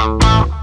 Uh-huh.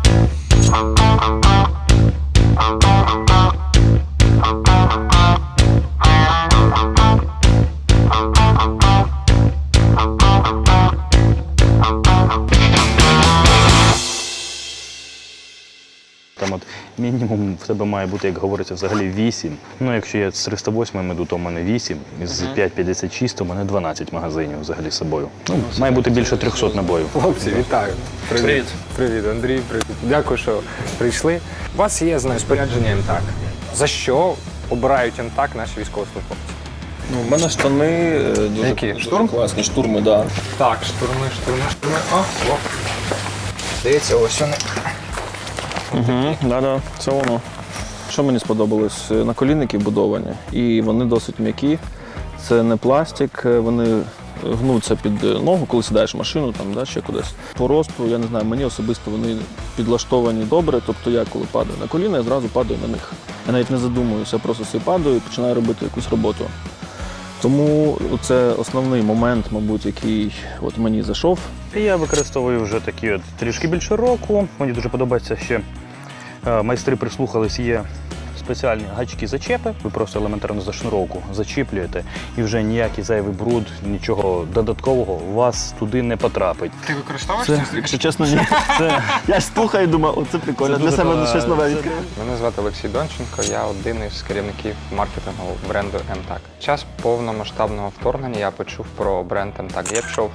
Мінімум в тебе має бути, як говориться, взагалі 8. Ну, якщо я з 308 іду, то в мене 8. З 5,56 то в мене 12 магазинів взагалі з собою. Ну, має бути більше 300 набоїв. Хлопці, вітаю. Привіт. Привіт, Андрій. Привіт. Дякую, що прийшли. У вас є знаю, спорядження МТАК. За що обирають МТАК наші військовослужбовці? Ну, в мене штани е, дуже, Які? дуже Штурм? класні, штурми, да. Так, штурми, штурми, штурми. О, о. Здається, ось вони. Угу, да, да, це воно. Що мені сподобалось? Е, Наколінники будовані, і вони досить м'які. Це не пластик, е, вони гнуться під е, ногу, коли сідаєш в машину, там, да, ще кудись. По росту, я не знаю, мені особисто вони підлаштовані добре. Тобто я коли падаю на коліна, я зразу падаю на них. Я навіть не задумуюся, просто собі падаю і починаю робити якусь роботу. Тому це основний момент, мабуть, який от мені зайшов. І Я використовую вже такі от трішки більше року. Мені дуже подобається ще майстри прислухались, є спеціальні гачки зачепи. Ви просто елементарно за шнуровку зачіплюєте, і вже ніякий зайвий бруд, нічого додаткового у вас туди не потрапить. Ти використовуєш Це, якщо чесно, ні. Це, я слухаю і думаю, оце прикольно. Це Для дуже себе ба- щось нове це- відкрив. Мене звати Олексій Донченко, я один із керівників маркетингу бренду МТАК. Час повномасштабного вторгнення я почув про бренд МТАК. Я пішов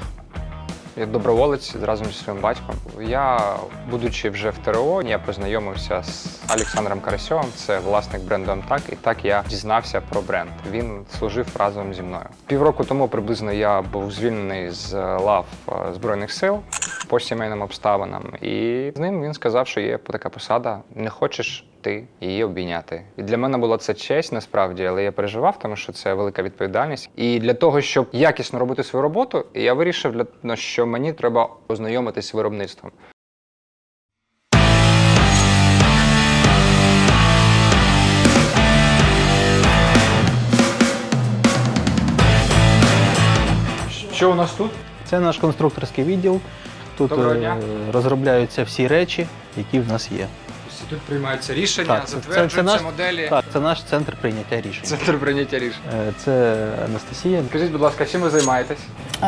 як доброволець разом зі своїм батьком. Я, будучи вже в ТРО, я познайомився з Олександром Карасьовим, це власник бренду МТАК, і так я дізнався про бренд. Він служив разом зі мною. Півроку тому приблизно я був звільнений з лав е, Збройних сил по сімейним обставинам. І з ним він сказав, що є така посада. Не хочеш ти її обійняти. І для мене була це честь насправді, але я переживав, тому що це велика відповідальність. І для того, щоб якісно робити свою роботу, я вирішив, що мені треба ознайомитись з виробництвом. Що у нас тут? Це наш конструкторський відділ. Тут Доброго е, дня. розробляються всі речі, які в нас є. Тут приймаються рішення, Так, це- затверджуються це наш- моделі. Так, це наш центр прийняття рішень. Центр прийняття рішень. Е, Це Анастасія. Скажіть, будь ласка, чим ви займаєтесь? Е,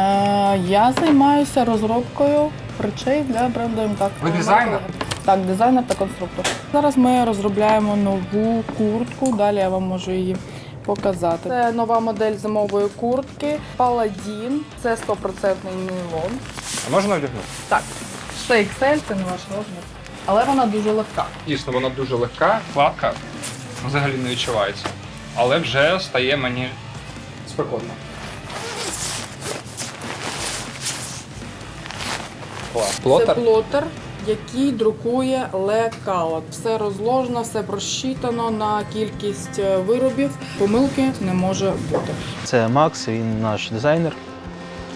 я займаюся розробкою речей для бренду МТАК. Ви дизайнер? Так, дизайнер та конструктор. Зараз ми розробляємо нову куртку. Далі я вам можу її показати. Це нова модель зимової куртки Paladin. Це 100% нейлон. А можна одягнути? Так, це XL, це не ваш розмір. Але вона дуже легка. Дійсно, вона дуже легка, кладка взагалі не відчувається. Але вже стає мені спекотно. Це Плотер? плотер, який друкує лекалот. Все розложено, все просчитано на кількість е, виробів. Помилки не може бути. Це Макс, він наш дизайнер.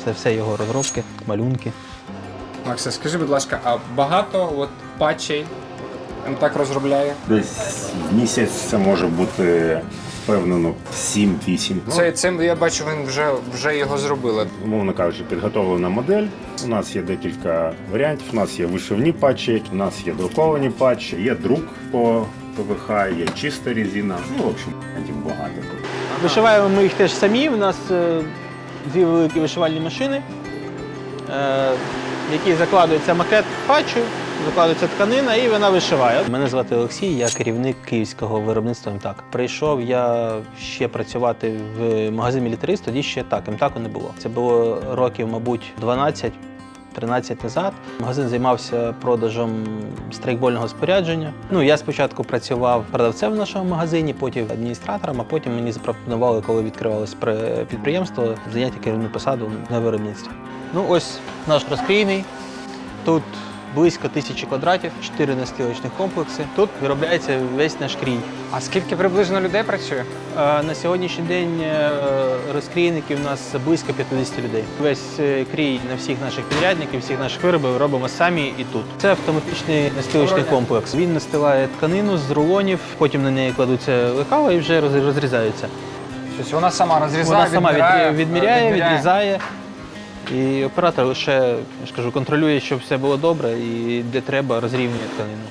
Це все його розробки, малюнки. Макса, скажи, будь ласка, а багато от патчей так розробляє? Десь в місяць це може бути впевнено 7-8. Це цим я бачу, він вже вже його зробили. Умовно кажучи, підготовлена модель. У нас є декілька варіантів. У нас є вишивні патчі, у нас є друковані патчі, є друк по ПВХ, є чиста резина. Ну, в общем, багато. Вишиваємо ми їх теж самі. У нас е, дві великі вишивальні машини, е, в якій закладується макет патчу, закладується тканина і вона вишиває. Мене звати Олексій, я керівник київського виробництва МТАК. Прийшов я ще працювати в магазин мілітарист, тоді ще так, МТАКу не було. Це було років, мабуть, 12. 13 назад магазин займався продажем страйкбольного спорядження. Ну я спочатку працював продавцем в нашому магазині, потім адміністратором, а потім мені запропонували, коли відкривалось підприємство, зайняти керівну посаду на виробництві. Ну ось наш розкрійний. Тут близько тисячі квадратів, чотири настілочних комплекси. Тут виробляється весь наш крій. А скільки приблизно людей працює? Е, На сьогоднішній день е, розкрійників у нас близько 50 людей. Весь е, крій на всіх наших підрядників, всіх наших виробів робимо самі і тут. Це автоматичний настилочний комплекс. Він настилає тканину з рулонів, потім на неї кладуться лекала і вже роз- розрізаються. Щось вона сама розрізає, Вона сама від- відміряє, відміряє, відрізає І оператор лише, я ж кажу, контролює, щоб все було добре, і де треба, розрівнює тканину.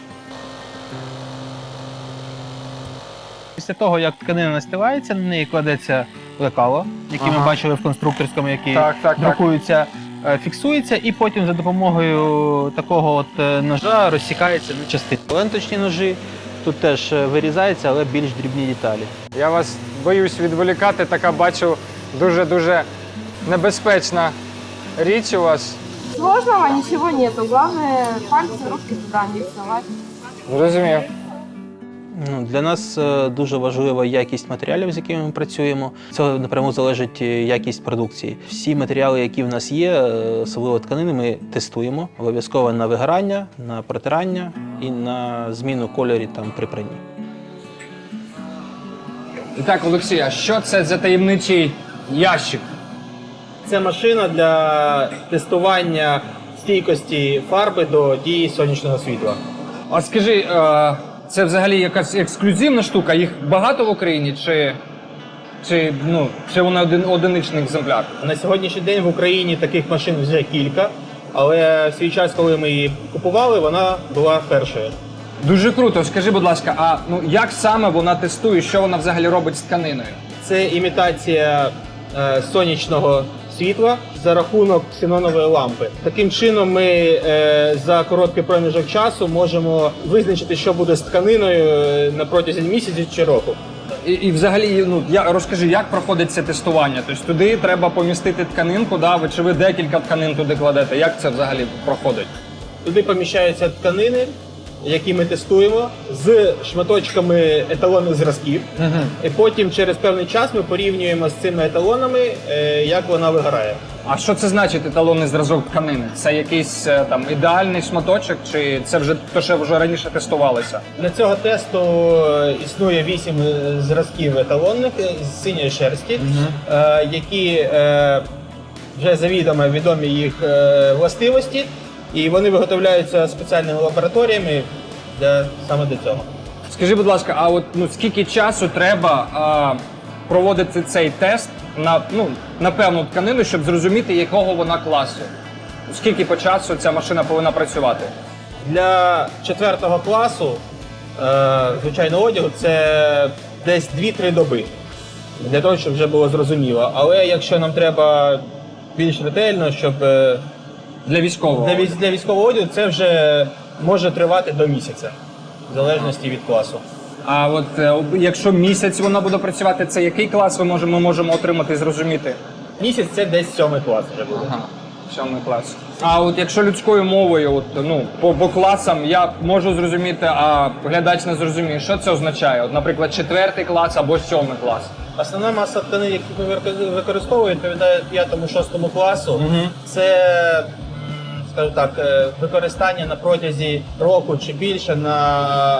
Після того, як тканина настилається, на неї кладеться лекало, яке ми Ага. бачили в конструкторському, який Так, так, так. друкується, е, фіксується, і потім за допомогою такого от е, ножа розсікається на частини. Ленточні ножі тут теж е, вирізаються, але більш дрібні деталі. Я вас боюсь відволікати, така бачу дуже-дуже небезпечна річ у вас. Сложного ничего нету. Главное пальцы, руки туда не совать. Зрозумів. Ну, для нас е, дуже важлива якість матеріалів, з якими ми працюємо. Це напряму залежить е, якість продукції. Всі матеріали, які в нас є, е, особливо тканини, ми тестуємо обов'язково на вигорання, на протирання і на зміну кольорі там при пранні. І так, Олексія, що це за таємничий ящик? Це машина для тестування стійкості фарби до дії сонячного світла. А скажи, е, це взагалі якась ексклюзивна штука? Їх багато в Україні, чи, чи, ну, чи вона один, одиничний екземпляр? На сьогоднішній день в Україні таких машин вже кілька, але в свій час, коли ми її купували, вона була першою. Дуже круто. Скажи, будь ласка, а ну як саме вона тестує, що вона взагалі робить з тканиною? Це імітація е, сонячного світла за рахунок ксенонової лампи. Таким чином, ми е, за короткий проміжок часу можемо визначити, що буде з тканиною е, на протязі місяця чи року. І, і взагалі, ну я розкажи, як проходить це тестування? Тобто туди треба помістити тканинку, да? ви чи ви декілька тканин туди кладете? Як це взагалі проходить? Туди поміщаються тканини, які ми тестуємо, з шматочками еталонних зразків. І потім через певний час ми порівнюємо з цими еталонами, е, як вона вигорає. А що це значить еталонний зразок тканини? Це якийсь е, там ідеальний шматочок, чи це вже те, що вже раніше тестувалося? Для цього тесту е, існує вісім е, зразків еталонних е, з синьої шерсті, е, які е, вже завідомо відомі їх е, властивості, і вони виготовляються спеціальними лабораторіями для саме для цього. Скажи, будь ласка, а от ну скільки часу треба а, проводити цей тест на ну на певну тканину, щоб зрозуміти, якого вона класу? Скільки по часу ця машина повинна працювати? Для четвертого класу е, звичайно одягу це десь 2-3 доби. Для того, щоб вже було зрозуміло. Але якщо нам треба більш ретельно, щоб е, Для військового для, військ- для військового одягу це вже може тривати до місяця, в залежності від класу. А от е, об- якщо місяць вона буде працювати, це який клас ми можемо, ми можемо отримати і зрозуміти? Місяць це десь сьомий клас вже буде. Ага, сьомий клас. А от якщо людською мовою, от ну по, по класам я можу зрозуміти, а глядач не зрозуміє, що це означає? От, наприклад, четвертий клас або сьомий клас. Основна маса тканин, які ми вик- використовуємо, відповідає 5-6 класу. Це, скажімо так, е, використання на протязі року чи більше на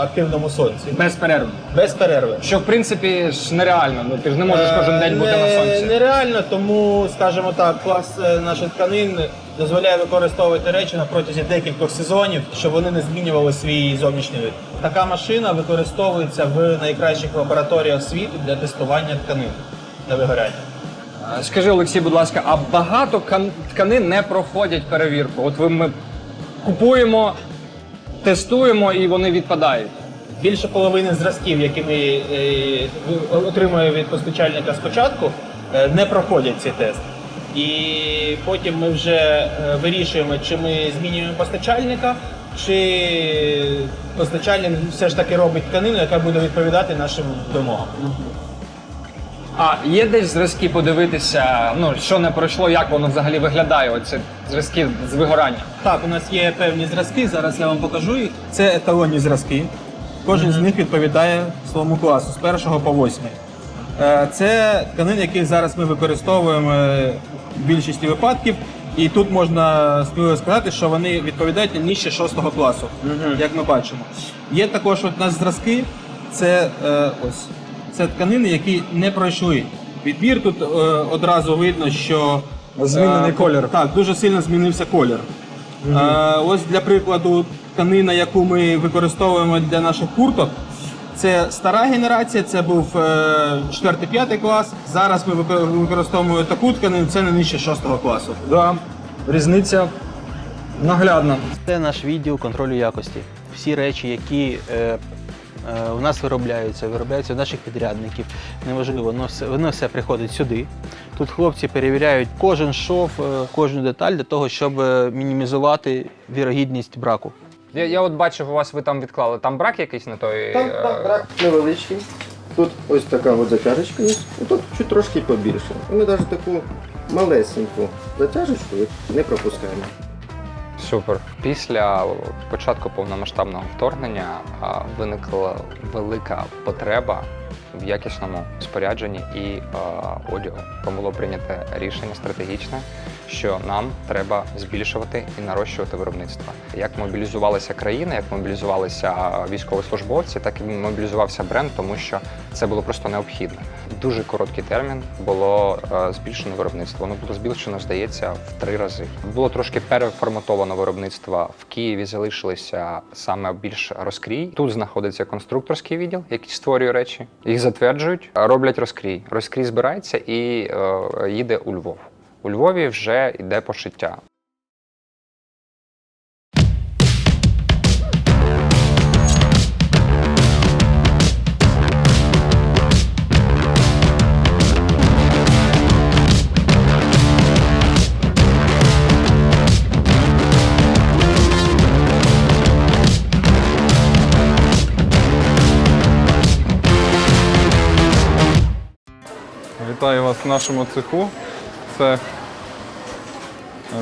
активному сонці. Без перерви. Без перерви. Що в принципі ж нереально. Ну ти ж не можеш кожен день бути Е, на сонці. Нереально, тому, скажімо так, клас е, наших тканин дозволяє використовувати речі на протязі декількох сезонів, щоб вони не змінювали свій зовнішній вид. Така машина використовується в найкращих лабораторіях світу для тестування тканин на вигоряння. Скажи, Олексій, будь ласка, а багато тканин не проходять перевірку? От ви ми купуємо, тестуємо і вони відпадають. Більше половини зразків, які ми е, отримуємо від постачальника спочатку, е, не проходять цей тест. І потім ми вже е, вирішуємо, чи ми змінюємо постачальника, чи постачальник все ж таки робить тканину, яка буде відповідати нашим вимогам. А є десь зразки подивитися, ну що не пройшло, як воно взагалі виглядає? Оці зразки з вигорання. Так, у нас є певні зразки, зараз я вам покажу їх. Це еталонні зразки. Кожен з них відповідає своєму класу з першого по восьмий. Е, Це тканини, які зараз ми використовуємо е, в більшості випадків. І тут можна сміливо сказати, що вони відповідають нижче шостого класу, як ми бачимо. Є також от у нас зразки, це е, ось це тканини, які не пройшли відбір. Тут е, одразу видно, що Змінений е, колір. Так, дуже сильно змінився колір. Е, ось для прикладу, тканина, яку ми використовуємо для наших курток, Це стара генерація, це був 4-5 клас. Зараз ми вико- використовуємо таку тканину, це не нижче 6 класу. Да, різниця наглядна. Це наш відділ контролю якості. Всі речі, які е, е, у нас виробляються, виробляються в наших підрядників. Неважливо, воно все, воно все приходить сюди. Тут хлопці перевіряють кожен шов, е, кожну деталь для того, щоб е, мінімізувати вірогідність браку. Я, я от бачив, у вас ви там відклали. Там брак якийсь на той. Там, е, там брак невеличкий. Тут ось така от затяжечка є, і тут чуть трошки побільше. Ми навіть таку малесеньку затяжечку не пропускаємо. Супер. Після початку повномасштабного вторгнення виникла велика потреба в якісному спорядженні і одягу. Тому було прийнято рішення стратегічне, що нам треба збільшувати і нарощувати виробництво. Як мобілізувалася країна, як мобілізувалися військовослужбовці, так і мобілізувався бренд, тому що це було просто необхідно. Дуже короткий термін було е, збільшено виробництво. Воно було збільшено, здається, в три рази. Було трошки переформатовано виробництво. В Києві залишилися саме більш розкрій. Тут знаходиться конструкторський відділ, який створює речі. Їх затверджують, роблять розкрій. Розкрій збирається і е, їде у Львов. У Львові вже йде пошиття. Нашому цеху. Це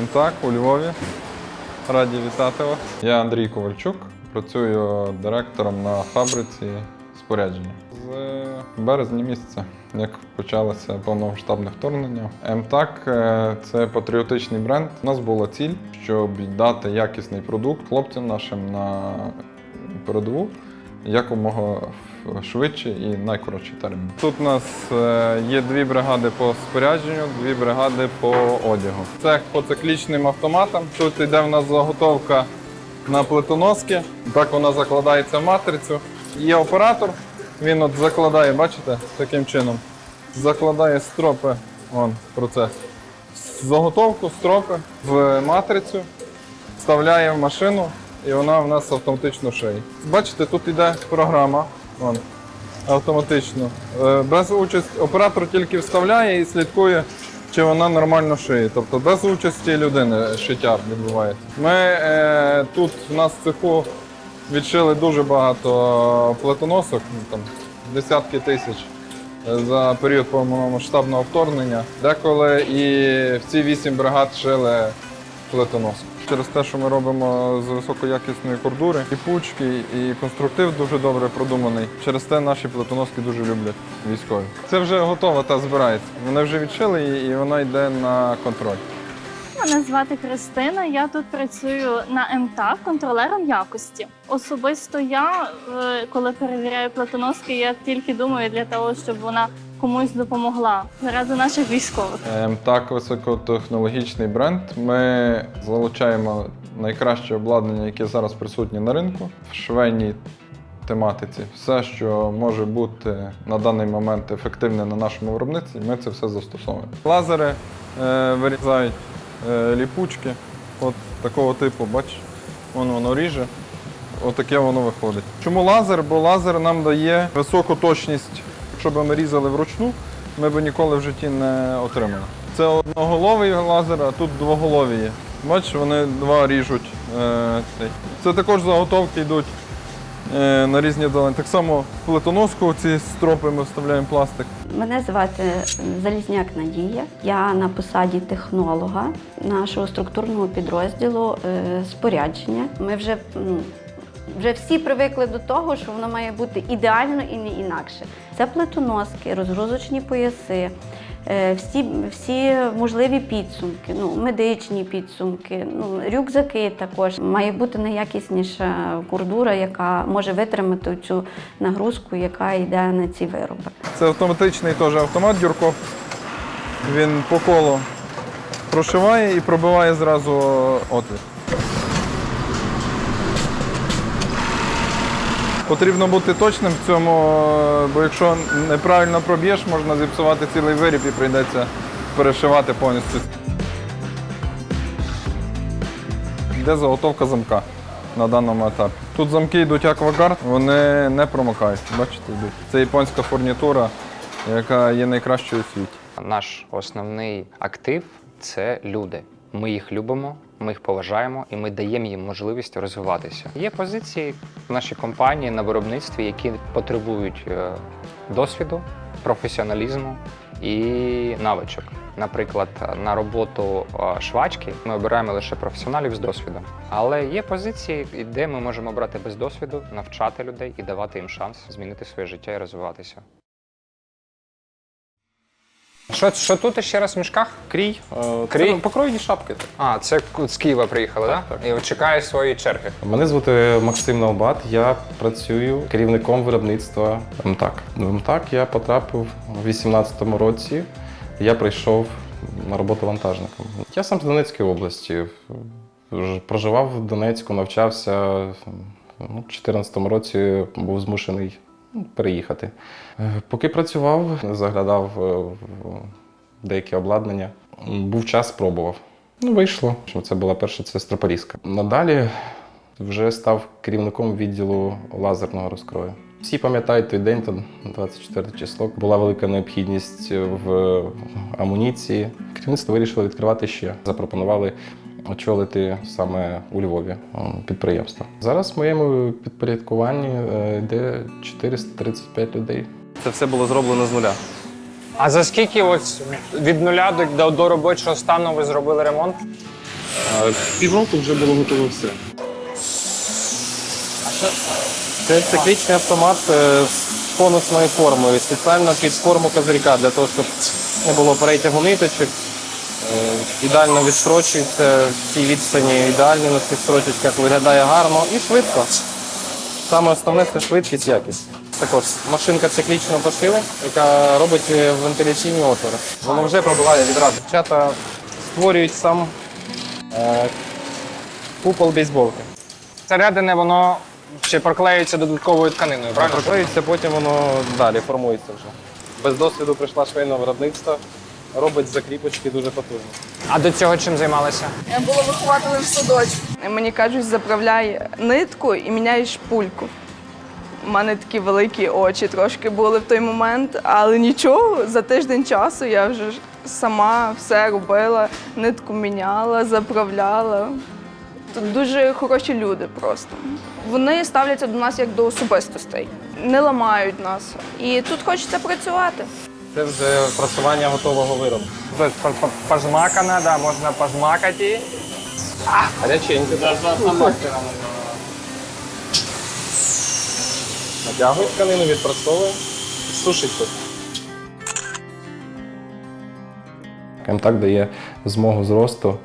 МТАК у Львові. Раді вітати вас. Я Андрій Ковальчук, працюю директором на фабриці спорядження. З березня місяця, як почалося повномасштабне вторгнення. МТАК е, це патріотичний бренд. У нас була ціль, щоб дати якісний продукт хлопцям нашим на передову якомога швидше і найкоротші терміни. Тут у нас е, є дві бригади по спорядженню, дві бригади по одягу. Цех по циклічним автоматам. Тут йде в нас заготовка на плитоноски. Так вона закладається в матрицю. Є оператор, він от закладає, бачите, таким чином. Закладає стропи, вон процес. Заготовку, стропи в матрицю, вставляє в машину, і вона в нас автоматично шиє. Бачите, тут йде програма. Вон, автоматично. Е, Без участі оператор тільки вставляє і слідкує, чи вона нормально шиє. Тобто без участі людини шиття відбувається. Ми е, тут в нас в цеху відшили дуже багато плетоносок, ну, там десятки тисяч е, за період повномасштабного вторгнення. Деколи і в ці вісім бригад шили плетоносок. Через те, що ми робимо з високоякісної кордури, і пучки, і конструктив дуже добре продуманий. Через те наші плетоноски дуже люблять військові. Це вже готово та збирається. Вони вже відшили її і вона йде на контроль. Мене звати Христина. Я тут працюю на МТА контролером якості. Особисто я, е, коли перевіряю платоноски, я тільки думаю для того, щоб вона комусь допомогла заради наших військових. Ем, Так, високотехнологічний бренд. Ми залучаємо найкраще обладнання, яке зараз присутнє на ринку в швейній тематиці. Все, що може бути на даний момент ефективне на нашому виробництві, ми це все застосовуємо. Лазери е, вирізають е, ліпучки, от такого типу, бачиш, воно воно ріже. Отаке воно виходить. Чому лазер? Бо лазер нам дає високу точність. Якщо б ми різали вручну, ми б ніколи в житті не отримали. Це одноголовий лазер, а тут двоголові є. Бачиш, вони два ріжуть. Е. Це також заготовки йдуть е, на різні долини. Так само плитоноску ці стропи ми вставляємо пластик. Мене звати Залізняк Надія. Я на посаді технолога нашого структурного підрозділу е, спорядження. Ми вже, вже всі привикли до того, що воно має бути ідеально і не інакше. Це плитоноски, розгрузочні пояси. е, Всі, всі можливі підсумки, ну, медичні підсумки, ну, рюкзаки також. Має бути найякісніша курдура, яка може витримати цю нагрузку, яка йде на ці вироби. Це автоматичний теж автомат Дюрков. Він по колу прошиває і пробиває зразу отвір. Потрібно бути точним в цьому, е, бо якщо неправильно проб'єш, можна зіпсувати цілий виріб і прийдеться перешивати повністю. Йде заготовка замка на даному етапі. Тут замки йдуть аквагард, вони не промокають. Бачите, йдуть. Це японська фурнітура, яка є найкращою у світі. Наш основний актив це люди. Ми їх любимо, ми їх поважаємо і ми даємо їм можливість розвиватися. Є позиції в нашій компанії на виробництві, які потребують е, досвіду, професіоналізму і навичок. Наприклад, на роботу е, швачки ми обираємо лише професіоналів з досвідом. Але є позиції, де ми можемо брати без досвіду, навчати людей і давати їм шанс змінити своє життя і розвиватися. Що, що тут ще раз в мішках? Крій. е, Крій? Це покроєні шапки. А, це з Києва приїхали, так? Да? І от чекає своєї черги. Мене звати Максим Наубат, я працюю керівником виробництва МТАК. В МТАК я потрапив у 2018 році. Я прийшов на роботу вантажником. Я сам з Донецької області. Проживав в Донецьку, навчався. Ну, У 2014 році був змушений ну, переїхати. Е, Поки працював, заглядав е, деякі обладнання. Був час, спробував. Ну, вийшло. Це була перша це стропорізка. Надалі вже став керівником відділу лазерного розкрою. Всі пам'ятають той день, то 24 число. Була велика необхідність в амуніції. Керівництво вирішило відкривати ще. Запропонували очолити саме у Львові м, підприємство. Зараз в моєму підпорядкуванні е, йде 435 людей. Це все було зроблено з нуля. А за скільки ось від нуля до, до, до робочого стану ви зробили ремонт? Півроку вже було готово все. Це циклічний автомат е, з конусною формою, спеціально під форму козирька, для того, щоб не було перетягу ниточок. Е, Ідеально відстрочується всі відстані, ідеально на цих строчечках виглядає гарно і швидко. Саме основне це швидкість, якість. Також машинка циклічного пошиву, яка робить е, вентиляційні отвори. Воно вже пробиває відразу. Дівчата створюють сам е, купол бейсболки. Всередине воно ще проклеюється додатковою тканиною, правильно? Проклеюється, потім воно далі формується вже. Без досвіду прийшла швейного виробництва, робить закріпочки дуже потужно. А до цього чим займалися? Я була вихователем в садочку. Мені кажуть, заправляй нитку і міняй шпульку. У мене такі великі очі трошки були в той момент, але нічого, за тиждень часу я вже сама все робила, нитку міняла, заправляла. Тут дуже хороші люди просто. Вони ставляться до нас як до особистостей, не ламають нас. І тут хочеться працювати. Це вже просування готового виробу. Тобто Пожмакана, да, можна пожмакати. Гаряченьке. Натягує тканину, відпрацьовує, сушить тут. МТАК дає змогу зросту,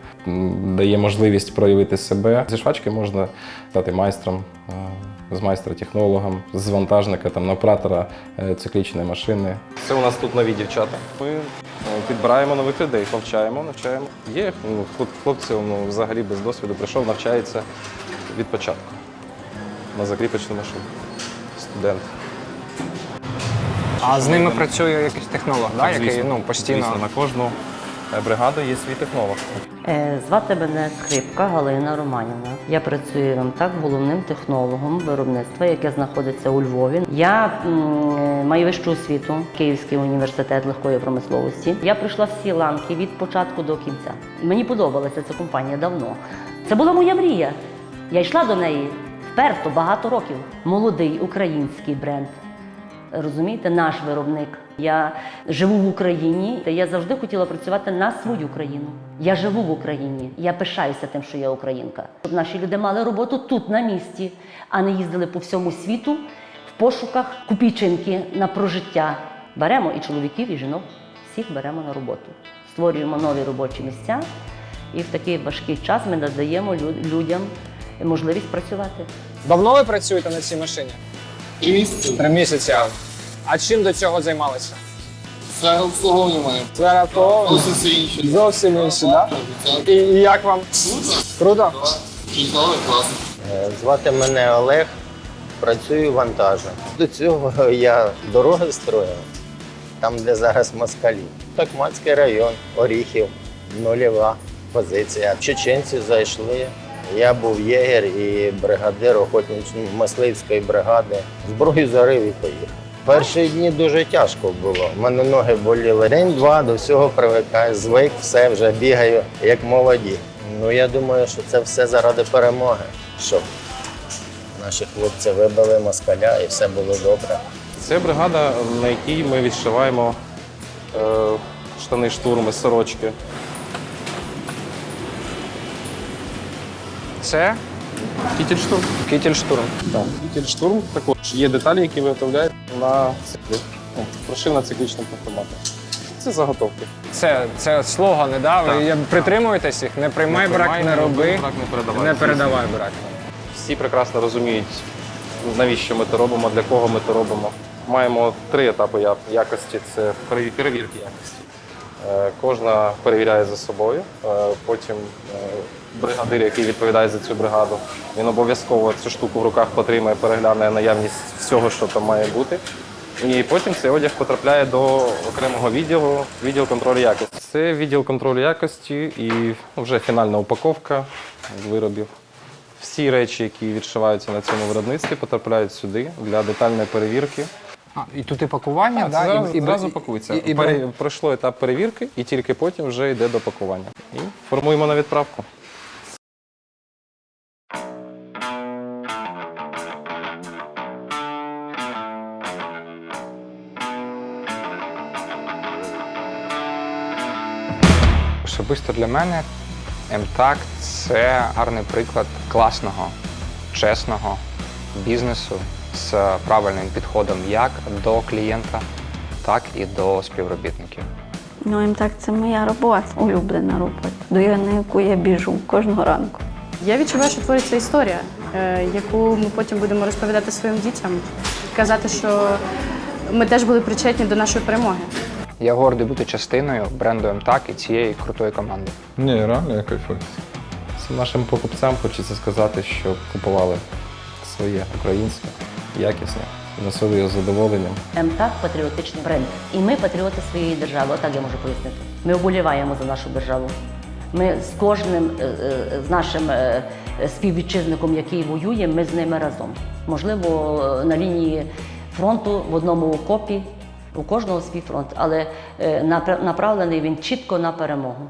дає можливість проявити себе. Зі швачки можна стати майстром, е, з майстра технологом, з вантажника, там, на оператора е, циклічної машини. Це у нас тут нові дівчата. Ми е, підбираємо нових людей, повчаємо, навчаємо. Є ну, хлопці ну, взагалі без досвіду прийшов, навчається від початку на закріпочну машину. Студент. А з ними працює якийсь технолог, да, який ну, постійно. Звісно, на кожну е, бригаду є свій технолог. Е, Звати мене Скрипка Галина Романівна. Я працюю вам так головним технологом виробництва, яке знаходиться у Львові. Я маю вищу освіту, Київський університет легкої промисловості. Я пройшла всі ланки від початку до кінця. Мені подобалася ця компанія давно. Це була моя мрія. Я йшла до неї вперто багато років. Молодий український бренд. Розумієте, наш виробник. Я живу в Україні, та я завжди хотіла працювати на свою країну. Я живу в Україні. Я пишаюся тим, що я українка. Щоб наші люди мали роботу тут, на місці, а не їздили по всьому світу в пошуках копійчинки на прожиття. Беремо і чоловіків, і жінок, всіх беремо на роботу. Створюємо нові робочі місця, і в такий важкий час ми надаємо людям можливість працювати. Давно ви працюєте на цій машині? Три місяці. Три місяці. А чим до цього займалися? Сфера обслуговування обслуговування? Зовсім все інше. Зовсім інше, так? І, і як вам? Круто? Чудово, класно. Звати мене Олег. працюю вантажем. До цього я дороги строїв, там, де зараз москалі. Такмацький район, Оріхів, нульова позиція. Чеченці зайшли. Я був єгер і бригадир охотничо-мисливської бригади. Зброю зарив і поїхав. Перші дні дуже тяжко було. У мене ноги боліли. День-два до всього привикаю, звик, все вже бігаю, як молоді. Ну я думаю, що це все заради перемоги, щоб наші хлопці вибили москаля і все було добре. Це бригада, на якій ми відшиваємо е, штани штурми, сорочки. Це Кітельштурм. кітельштурм. Так. Кітельштурм також є деталі, які виготовляють на циклі. Ну, Прошивна циклічним автоматом. Це заготовки. Це, це слогани, да? Ви Так, є- притримуєтесь їх? Не приймай брак, приймай, не роби, брак, не передавай. не передавай брак. Всі прекрасно розуміють, навіщо ми це робимо, для кого ми це робимо. Маємо три етапи якості: це перевірки якості. Е, Кожна перевіряє за собою. Е, Потім е, бригадир, який відповідає за цю бригаду, він обов'язково цю штуку в руках потримає, перегляне наявність всього, що там має бути. І потім цей одяг потрапляє до окремого відділу, відділ контролю якості. Це відділ контролю якості і вже фінальна упаковка виробів. Всі речі, які відшиваються на цьому виробництві, потрапляють сюди для детальної перевірки. А, і тут і пакування, Так, да? це зразу, і, зразу і- пакується. І, і, Пере- Пройшло етап перевірки, і тільки потім вже йде до пакування. І формуємо на відправку. Особисто для мене МТАК це гарний приклад класного, чесного бізнесу з правильним підходом як до клієнта, так і до співробітників. Ну, їм так це моя робота, улюблена робота, до яку я біжу кожного ранку. Я відчуваю, що твориться історія, е, яку ми потім будемо розповідати своїм дітям, казати, що ми теж були причетні до нашої перемоги. Я гордий бути частиною бренду МТАК і цієї крутої команди. Ні, реально я кайфую. Нашим покупцям хочеться сказати, що купували своє українське, якісне, носили його з задоволенням. МТАК патріотичний бренд. І ми патріоти своєї держави. Отак я можу пояснити. Ми оболіваємо за нашу державу. Ми з кожним е, е, з нашим е, співвітчизником, який воює, ми з ними разом. Можливо, на лінії фронту в одному окопі, у кожного свій фронт, але е, направлений він чітко на перемогу.